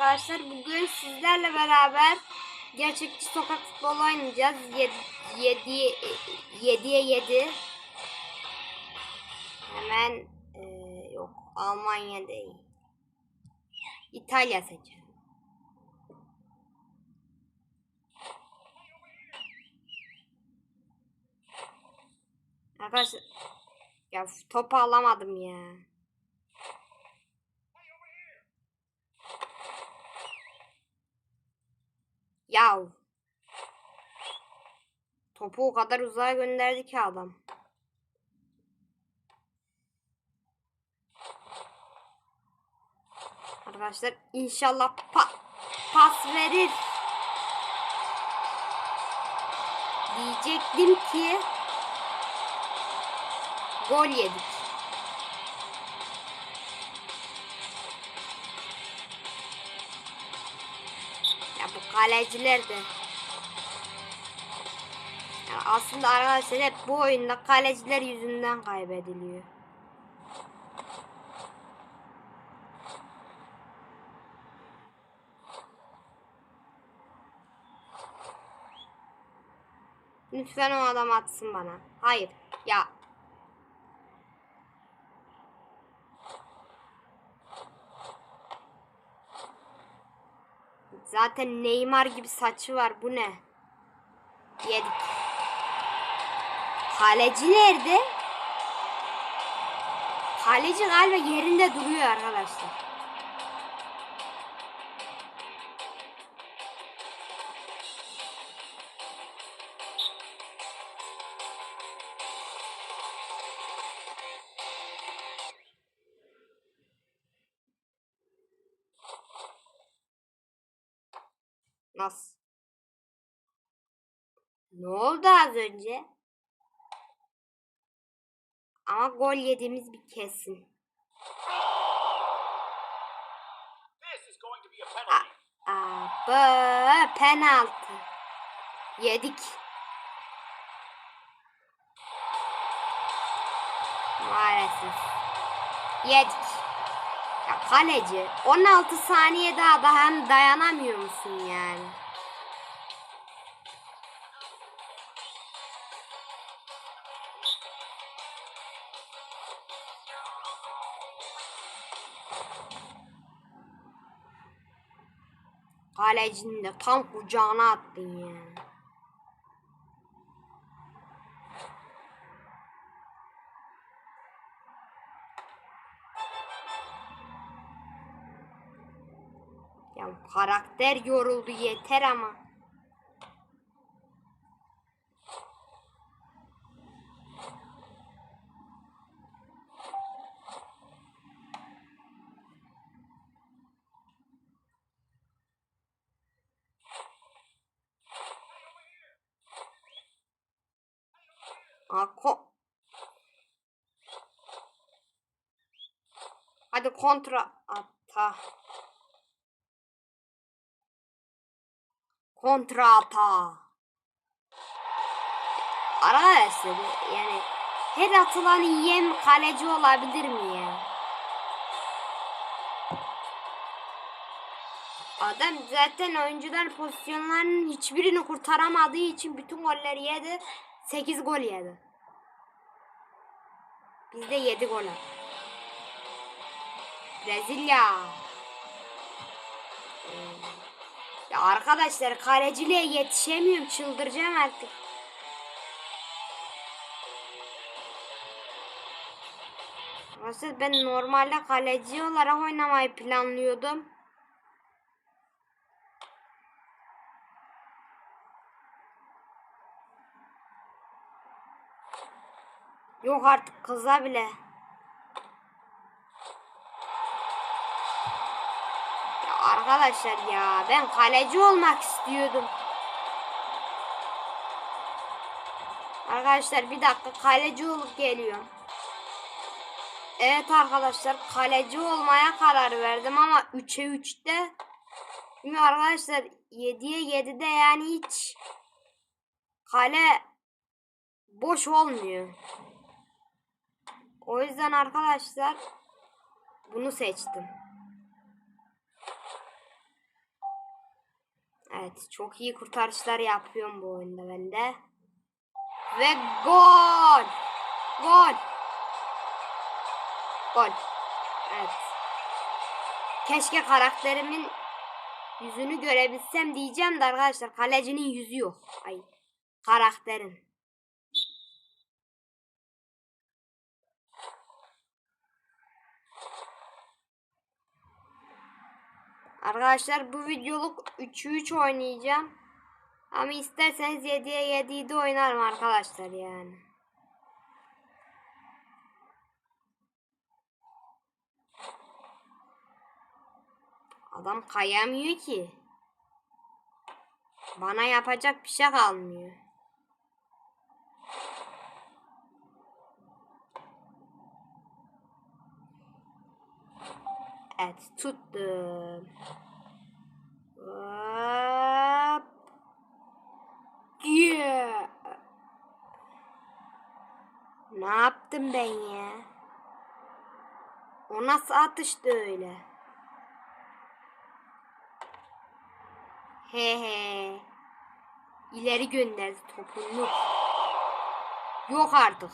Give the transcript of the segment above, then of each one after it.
Arkadaşlar bugün sizlerle beraber gerçekçi sokak futbolu oynayacağız. 7 7'ye 7. Hemen e, yok Almanya değil. İtalya seçelim. Arkadaşlar ya topu alamadım ya. Yav. Topu o kadar uzağa gönderdi ki adam. Arkadaşlar inşallah pa- pas verir. Diyecektim ki gol yedik. Kaleciler de. Ya aslında arkadaşlar hep bu oyunda kaleciler yüzünden kaybediliyor. Lütfen o adam atsın bana. Hayır. Ya. Zaten Neymar gibi saçı var. Bu ne? Yedik. Kaleci nerede? Kaleci galiba yerinde duruyor arkadaşlar. Nasıl? Ne oldu az önce? Ama gol yediğimiz bir kesin. This is going to be a penalty. Aa, bö, penaltı. Yedik. Maalesef. Yedik. Ya kaleci 16 saniye daha daha dayanamıyor musun yani? Kalecinin de tam kucağına attın ya. Karakter yoruldu yeter ama. Ako. Hadi kontra ata. Kontra ata. Arkadaşlar yani her atılan yem kaleci olabilir mi ya? Adam zaten oyuncular pozisyonlarının hiçbirini kurtaramadığı için bütün golleri yedi. 8 gol yedi. Bizde 7 gol. Brezilya. Hmm. Ya arkadaşlar kaleciliğe yetişemiyorum. Çıldıracağım artık. Aslında ben normalde kaleci olarak oynamayı planlıyordum. Yok artık kıza bile. Ya arkadaşlar ya ben kaleci olmak istiyordum. Arkadaşlar bir dakika kaleci olup geliyorum. Evet arkadaşlar kaleci olmaya karar verdim ama 3'e 3'te çünkü arkadaşlar 7'ye 7'de yani hiç kale boş olmuyor. O yüzden arkadaşlar bunu seçtim. Evet çok iyi kurtarışlar yapıyorum bu oyunda ben de. Ve gol. Gol. Gol. Evet. Keşke karakterimin yüzünü görebilsem diyeceğim de arkadaşlar kalecinin yüzü yok. Ay karakterin. Arkadaşlar bu videoluk 3'ü 3 oynayacağım. Ama isterseniz 7'ye 7'yi de oynarım arkadaşlar yani. Adam kayamıyor ki. Bana yapacak bir şey kalmıyor. Evet tuttum. Hop. Yeah. Ne yaptım ben ya? O nasıl atıştı öyle? He he. İleri gönderdi topunu. Yok artık.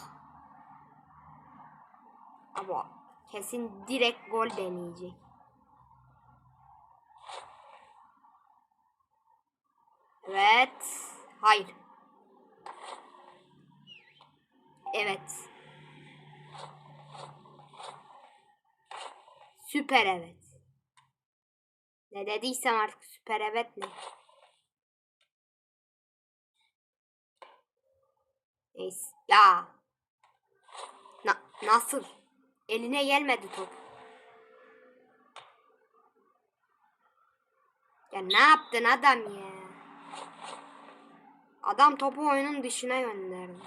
Ama kesin direkt gol deneyecek. Evet. Hayır. Evet. Süper evet. Ne dediysem artık süper evet ne? Neyse. Ya. Na nasıl? Eline gelmedi top. Ya ne yaptın adam ya? Adam topu oyunun dışına gönderdi.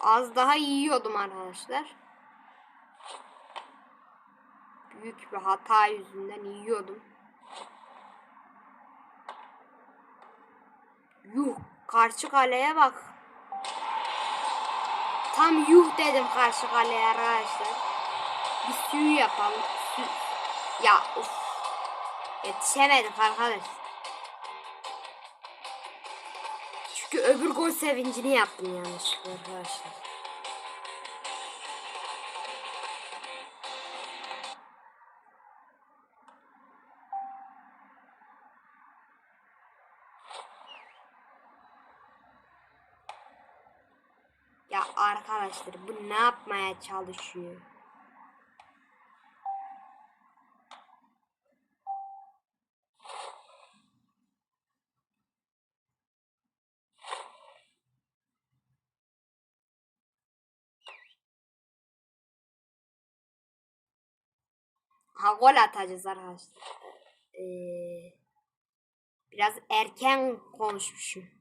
Az daha yiyordum arkadaşlar. Büyük bir hata yüzünden yiyordum. Yuh karşı kaleye bak. Tam yuh dedim karşı kaleye arkadaşlar. Bir suyu yapalım. Su. Ya of. Yetişemedik arkadaşlar. Çünkü öbür gol sevincini yaptım yanlışlıkla arkadaşlar. Ya arkadaşlar bu ne yapmaya çalışıyor? Ha gol atacağız arkadaşlar. Ee, biraz erken konuşmuşum.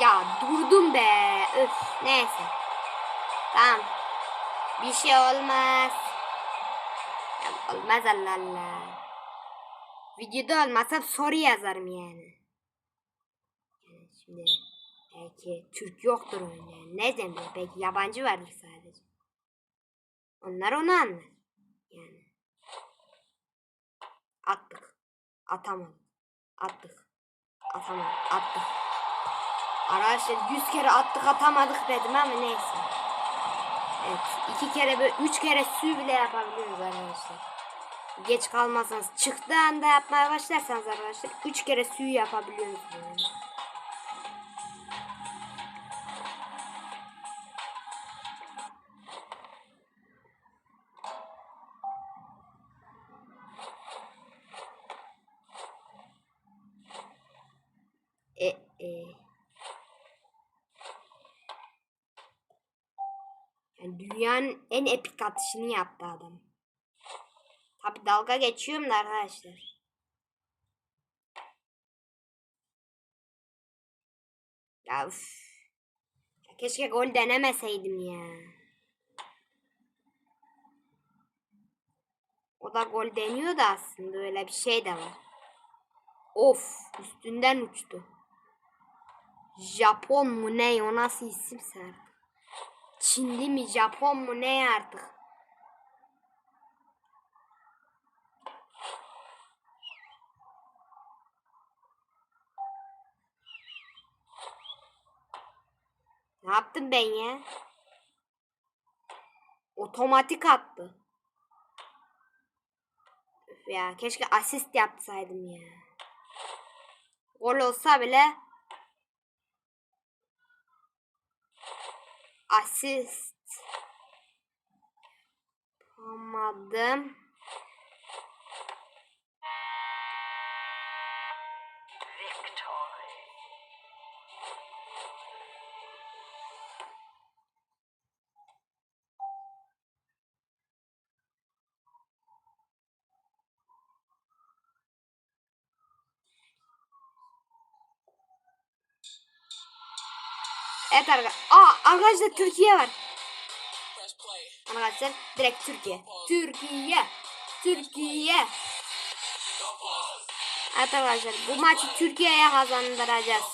Ya durdum be. Öf neyse. Tamam. Bir şey olmaz. Ya, olmaz Allah Allah. Videoda olmasa soru yazarım yani. yani şimdi belki Türk yoktur oyunda. Ne demek? Belki yabancı vardır sadece. Onlar onu anlar. Yani. Attık. Atamadık. Attık. Atamadık. Attık. Arkadaşlar 100 kere attık atamadık dedim ama neyse. Evet iki kere üç kere su bile yapabiliyoruz arkadaşlar. Geç kalmazsanız çıktığı anda yapmaya başlarsanız arkadaşlar üç kere suyu yapabiliyoruz yani. En epik atışını yaptı adam. Tabi dalga geçiyorum da arkadaşlar. Ya üf. Keşke gol denemeseydim ya. O da gol deniyor da aslında öyle bir şey de var. Of üstünden uçtu. Japon mu ne o nasıl isimse artık. Çinli mi Japon mu ne artık. Ne yaptım ben ya? Otomatik attı. Ya keşke asist yapsaydım ya. Gol olsa bile asist yapamadım. Arkadaşlar Türkiye var. Arkadaşlar direkt Türkiye. Türkiye. Türkiye. Arkadaşlar bu maçı Türkiye'ye kazandıracağız.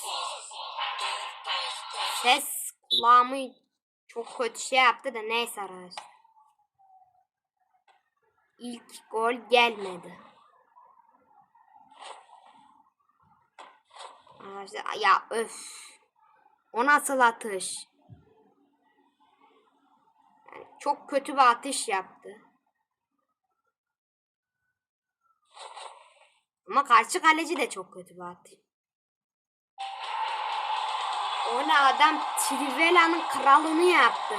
Ses kulağımı çok kötü şey yaptı da neyse arkadaşlar. İlk gol gelmedi. Arkadaşlar ya öf. O nasıl atış? Çok kötü bir atış yaptı. Ama karşı kaleci de çok kötü bir atış. O ne adam Trivela'nın kralını yaptı.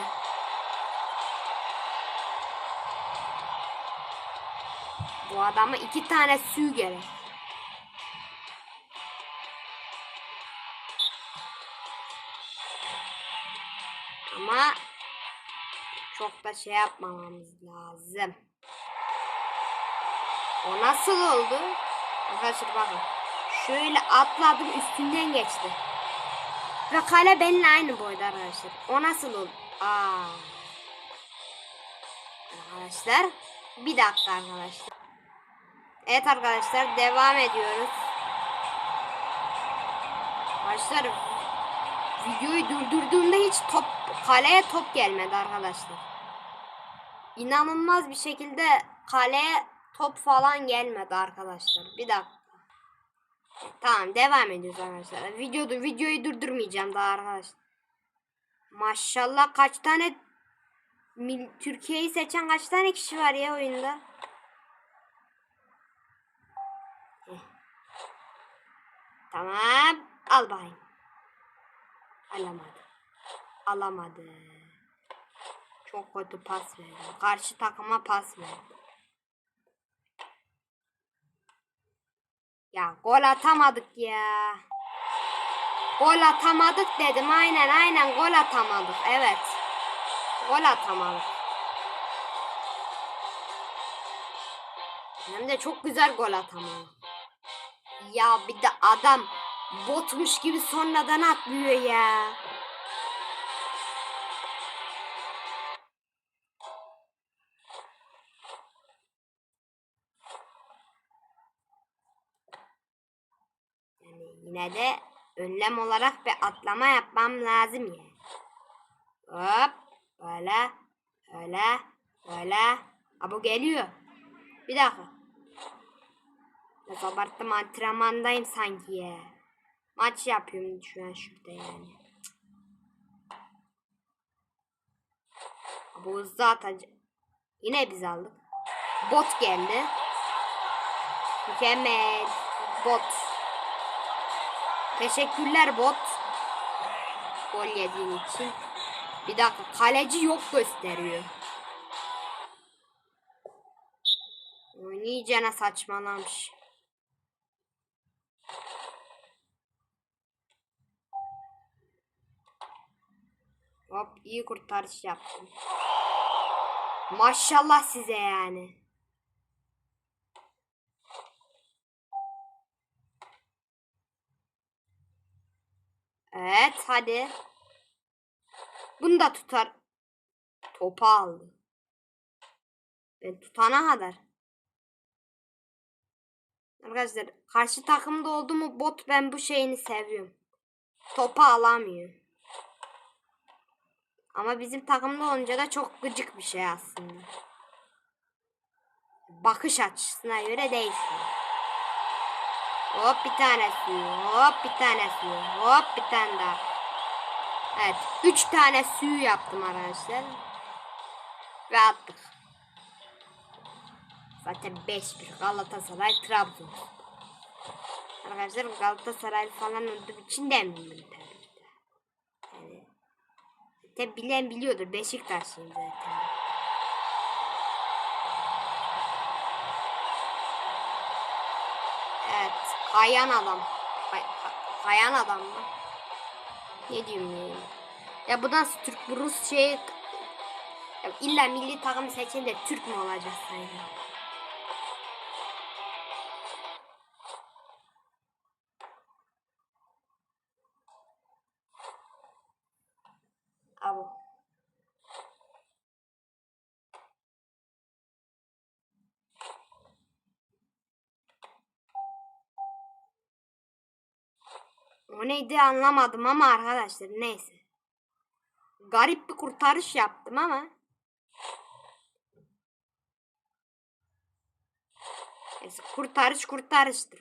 Bu adama iki tane sü gerek. Ama çok da şey yapmamamız lazım. O nasıl oldu? Arkadaşlar bakın. Şöyle atladım üstünden geçti. Ve kale benimle aynı boyda arkadaşlar. O nasıl oldu? Aa. Arkadaşlar. Bir dakika arkadaşlar. Evet arkadaşlar devam ediyoruz. Arkadaşlar videoyu durdurduğumda hiç top kaleye top gelmedi arkadaşlar. İnanılmaz bir şekilde kaleye top falan gelmedi arkadaşlar. Bir dakika. Tamam devam ediyoruz arkadaşlar. Videodu videoyu durdurmayacağım daha arkadaşlar. Maşallah kaç tane Türkiye'yi seçen kaç tane kişi var ya oyunda? Heh. Tamam. Al bakayım. Alamadı. Alamadı. Çok kötü pas verdi. Karşı takıma pas verdi. Ya gol atamadık ya. Gol atamadık dedim. Aynen aynen gol atamadık. Evet. Gol atamadık. Hem de çok güzel gol atamadık. Ya bir de adam botmuş gibi sonradan atlıyor ya. Yine de önlem olarak bir atlama yapmam lazım ya. Hop böyle böyle böyle. Ha bu geliyor. Bir dakika. Biraz abarttım antrenmandayım sanki ya. Maç yapıyorum şu an şurada yani. Ha, Bu hızlı. Yine biz aldık. Bot geldi. Mükemmel. Bot. Teşekkürler bot. Gol yediğin için. Bir dakika kaleci yok gösteriyor. Oynayacağına saçmalamış. Hop iyi kurtarış yaptım. Maşallah size yani. Evet hadi. Bunu da tutar. Topu aldı. Ben tutana kadar. Arkadaşlar karşı takımda oldu mu bot ben bu şeyini seviyorum. Topu alamıyor. Ama bizim takımda olunca da çok gıcık bir şey aslında. Bakış açısına göre değişiyor. Hop bir tane suyu, hop bir tane suyu, hop bir tane daha. Evet, üç tane suyu yaptım arkadaşlar. Ve attık. Zaten 5-1 Galatasaray Trabzon. Arkadaşlar Galatasaray falan olduğum için demiyorum tabii ki de. Yani, bilen biliyordur Beşiktaşlıyım zaten. Kayan adam. Kay, ka- kayan adam mı? Ne diyeyim ya? Ya bu nasıl Türk bu Rus şey ya illa milli takım seçin de Türk mü olacak sanki? O neydi anlamadım ama arkadaşlar neyse. Garip bir kurtarış yaptım ama. Neyse kurtarış kurtarıştır.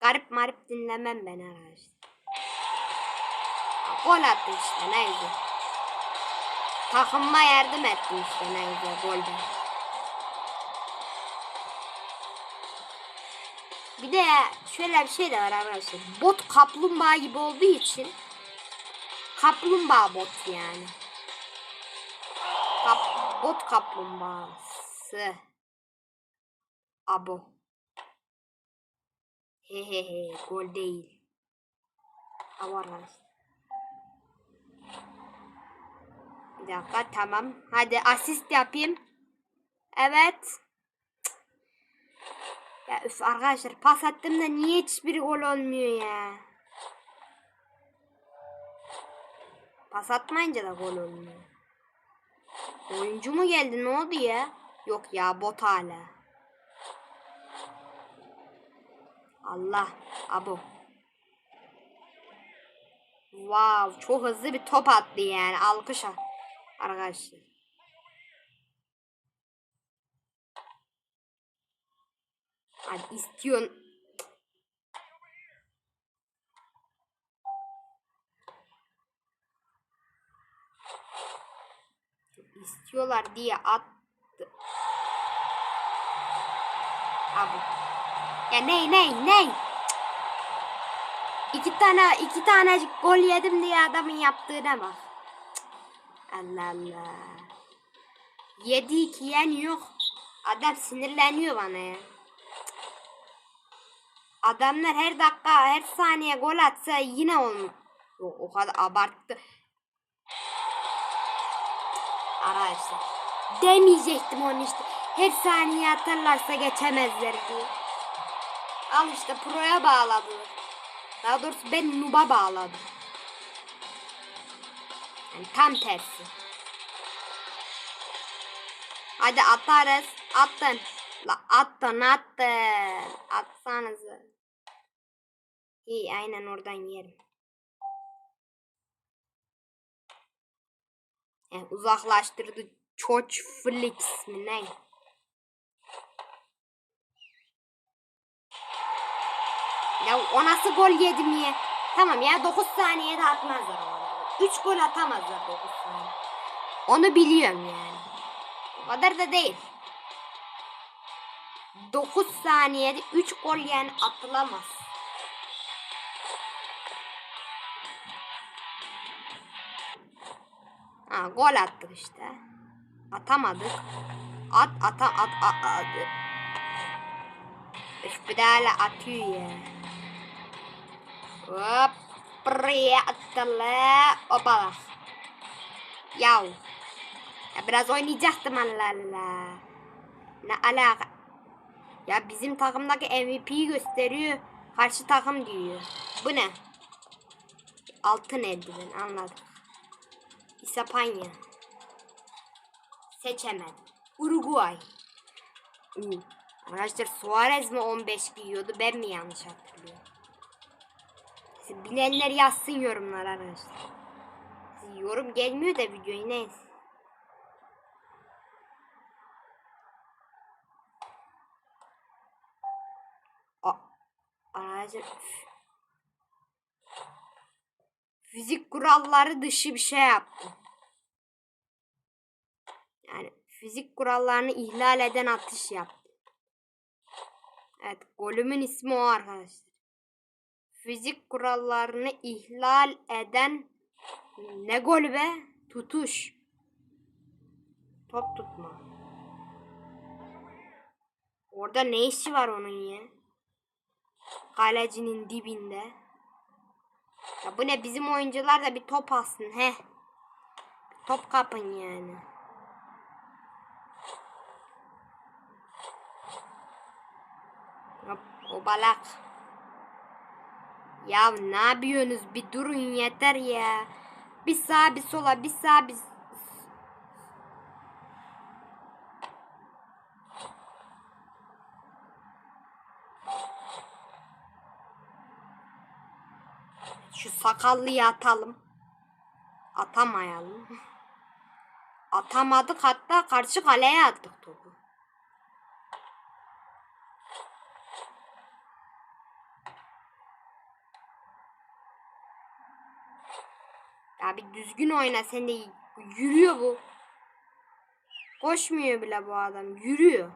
Garip marip dinlemem ben arkadaşlar. Gol attı işte neydi. Takımıma yardım ettim işte neydi golde. Bir de şöyle bir şey de var arkadaşlar. Bot kaplumbağa gibi olduğu için kaplumbağa bot yani. Kap, bot kaplumbağası. Abo. Hehehe gol değil. Abo arkadaşlar. Bir dakika tamam. Hadi asist yapayım. Evet. Ya üf arkadaşlar pas attım da niye hiçbir gol olmuyor ya? Pas atmayınca da gol olmuyor. Oyuncu mu geldi ne oldu ya? Yok ya bot hala. Allah abo. Wow çok hızlı bir top attı yani alkış al- arkadaşlar. Hadi istiyorsun. İstiyorlar diye attı. Abi. Ya ney ney ney? İki tane iki tane gol yedim diye adamın yaptığına bak. Allah Allah. Yedi iki yen yok. Adam sinirleniyor bana ya. Adamlar her dakika her saniye gol atsa yine olmuyor. O, o kadar abarttı. Arkadaşlar. Demeyecektim onu işte. Her saniye atarlarsa geçemezler diye. Al işte proya bağladılar. Daha doğrusu ben nuba bağladım. Yani tam tersi. Hadi atarız. Attın. La attın attın. Atsanıza. İyi aynen oradan yerim. Yani uzaklaştırdı. Çoç Flix mi ne? Ya o nasıl gol yedim ya? Tamam ya 9 saniyede atmazlar onu. 3 gol atamazlar 9 saniye. Onu biliyorum yani. O kadar da değil. 9 saniyede 3 gol yani atılamaz. Ha, gol attık işte. Atamadık. At ata at at at. Üf bir daha atıyor ya. Hop. Buraya attılar. Hopala. Yav. Ya biraz oynayacaktım Allah. Ne alaka? Ya bizim takımdaki MVP'yi gösteriyor. Karşı takım diyor. Bu ne? Altın eldiven anladım. İspanya. Seçemedim. Uruguay. Uu. Arkadaşlar Suarez mi 15 giyiyordu ben mi yanlış hatırlıyorum? Siz bilenler yazsın yorumlara arkadaşlar. yorum gelmiyor da videoya neyse. Arkadaşlar. Fizik kuralları dışı bir şey yaptı. Yani fizik kurallarını ihlal eden atış yaptı. Evet golümün ismi o arkadaşlar. Fizik kurallarını ihlal eden ne gol be? Tutuş. Top tutma. Orada ne işi var onun ya? Kalecinin dibinde. Ya bu ne bizim oyuncular da bir top alsın he. Top kapın yani. O balak. Ya ne yapıyorsunuz? Bir durun yeter ya. Bir sağa bir sola bir sağa bir... Şu sakallıyı atalım. Atamayalım. Atamadık hatta karşı kaleye attık topu. Ya bir düzgün oyna sen de yürüyor bu. Koşmuyor bile bu adam. Yürüyor.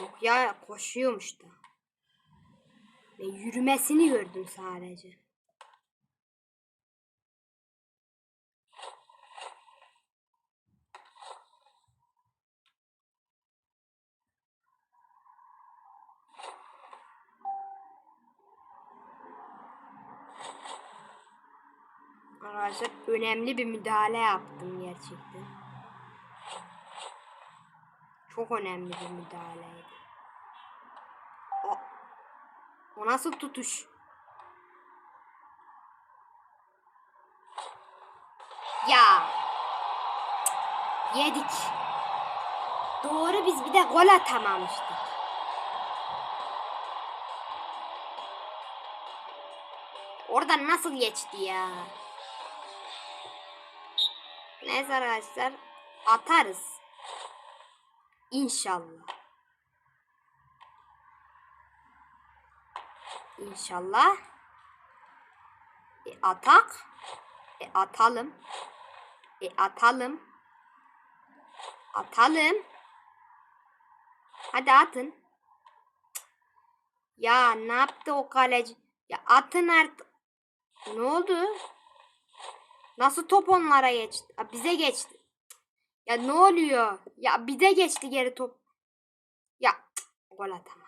Yok ya koşuyormuş da. Ve yürümesini gördüm sadece. Arkadaşlar önemli bir müdahale yaptım gerçekten. Çok önemli bir müdahaleydi. O, o nasıl tutuş? Ya. Yedik. Doğru biz bir de gol atamamıştık. Oradan nasıl geçti ya? Neyse arkadaşlar atarız. İnşallah. İnşallah. E, atak. E, atalım. E, atalım. Atalım. Hadi atın. Ya ne yaptı o kaleci? Ya atın artık. Ne oldu? Nasıl top onlara geçti? Ya bize geçti. Ya ne oluyor? Ya bize geçti geri top. Ya gol atamadım.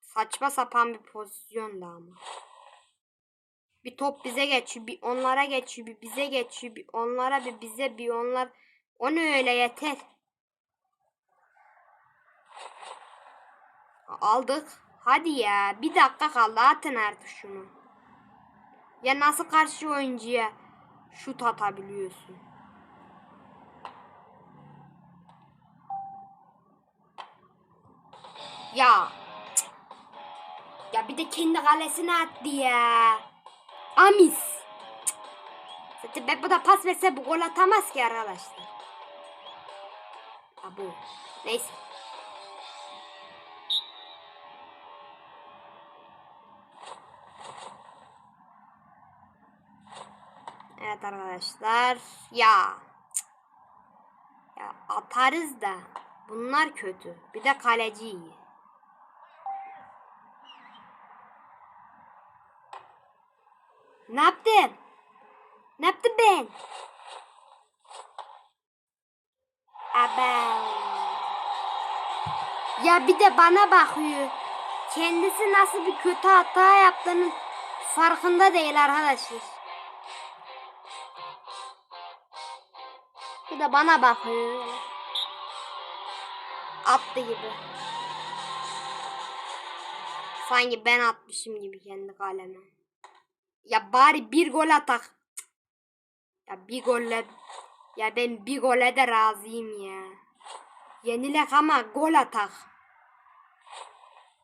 Saçma sapan bir pozisyondu ama. Bir top bize geçiyor, bir onlara geçiyor, bir bize geçiyor, bir onlara, bir bize, bir onlar. O ne öyle yeter. Aldık. Hadi ya. Bir dakika kaldı. Atın artık şunu. Ya nasıl karşı oyuncuya şut atabiliyorsun? Ya. Ya bir de kendi kalesine attı ya. Amis. Cık. Zaten ben bu da pas verse bu gol atamaz ki arkadaşlar. Ha bu. Neyse. Evet arkadaşlar. Ya. Ya atarız da. Bunlar kötü. Bir de kaleci iyi. Ne yaptın? Ne yaptım ben? Aba. Ya bir de bana bakıyor. Kendisi nasıl bir kötü hata yaptığının farkında değil arkadaşlar. Bir de bana bakıyor. Attı gibi. Sanki ben atmışım gibi kendi kaleme. Ya bari bir gol atak. Ya bir golle ya ben bir gole de razıyım ya. Yenilek ama gol atak.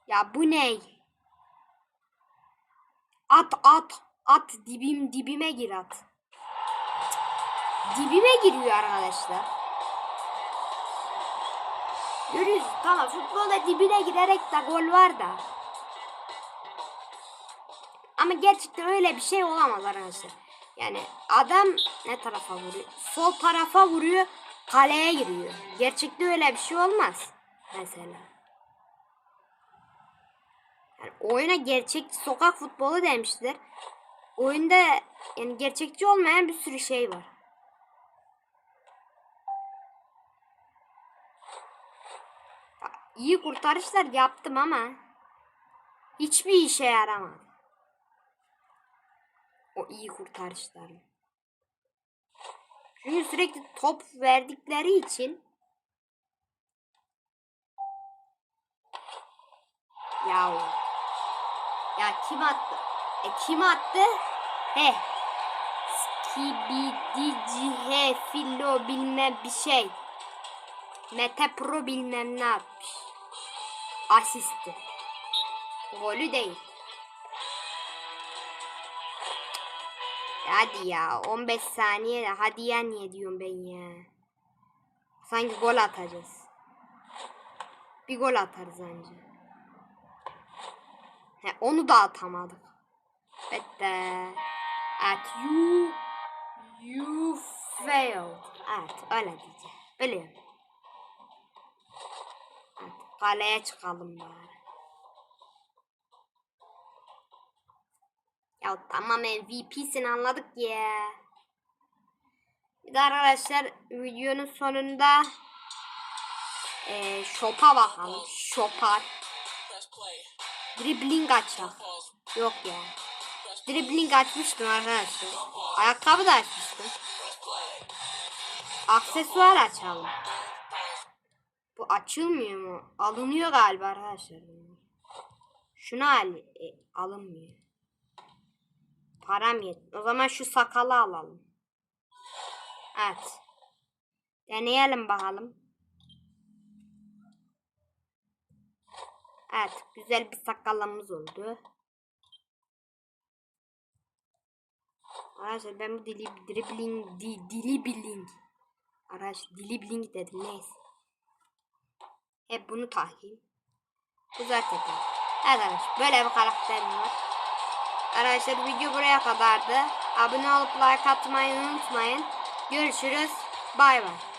Ya bu ne? At at at dibim dibime gir at. Dibime giriyor arkadaşlar. Görüyoruz tamam futbolda dibine girerek de gol var da. Ama gerçekten öyle bir şey olamaz arkadaşlar. Yani adam ne tarafa vuruyor? Sol tarafa vuruyor, kaleye giriyor. Gerçekte öyle bir şey olmaz. Mesela. Yani oyuna gerçekçi sokak futbolu demişler. Oyunda yani gerçekçi olmayan bir sürü şey var. Ya, İyi kurtarışlar yaptım ama hiçbir işe yaramadı. O iyi kurtarışlar. Çünkü sürekli top verdikleri için Ya ya kim attı? E kim attı? He. Skibidi he filo bilmem bir şey. Mete Pro bilmem ne yapmış. Asisti. Golü değil. Hadi ya 15 saniye de hadi ya niye diyorum ben ya. Sanki gol atacağız. Bir gol atarız anca. He, onu da atamadık. Bitti. At you you failed. Evet öyle diyeceğim. Biliyorum. Kaleye çıkalım bari. Ya tamam MVP'sin anladık ya. Bir de arkadaşlar videonun sonunda eee shop'a bakalım. Shop'a. Dribbling açak. Yok ya. Dribbling açmıştım arkadaşlar. Ayakkabı da açmıştım. Aksesuar açalım. Bu açılmıyor mu? Alınıyor galiba arkadaşlar. Şunu al e, alınmıyor. Param yet. O zaman şu sakalı alalım. Evet. Deneyelim bakalım. Evet. Güzel bir sakalımız oldu. Arkadaşlar ben bu dili dribbling di, dili billing. Arkadaşlar dili billing dedim neyse. Hep bunu takayım. Bu zaten. Evet böyle bir karakterim var. Arkadaşlar video buraya kadardı. Abone olup like atmayı unutmayın. Görüşürüz. Bay bay.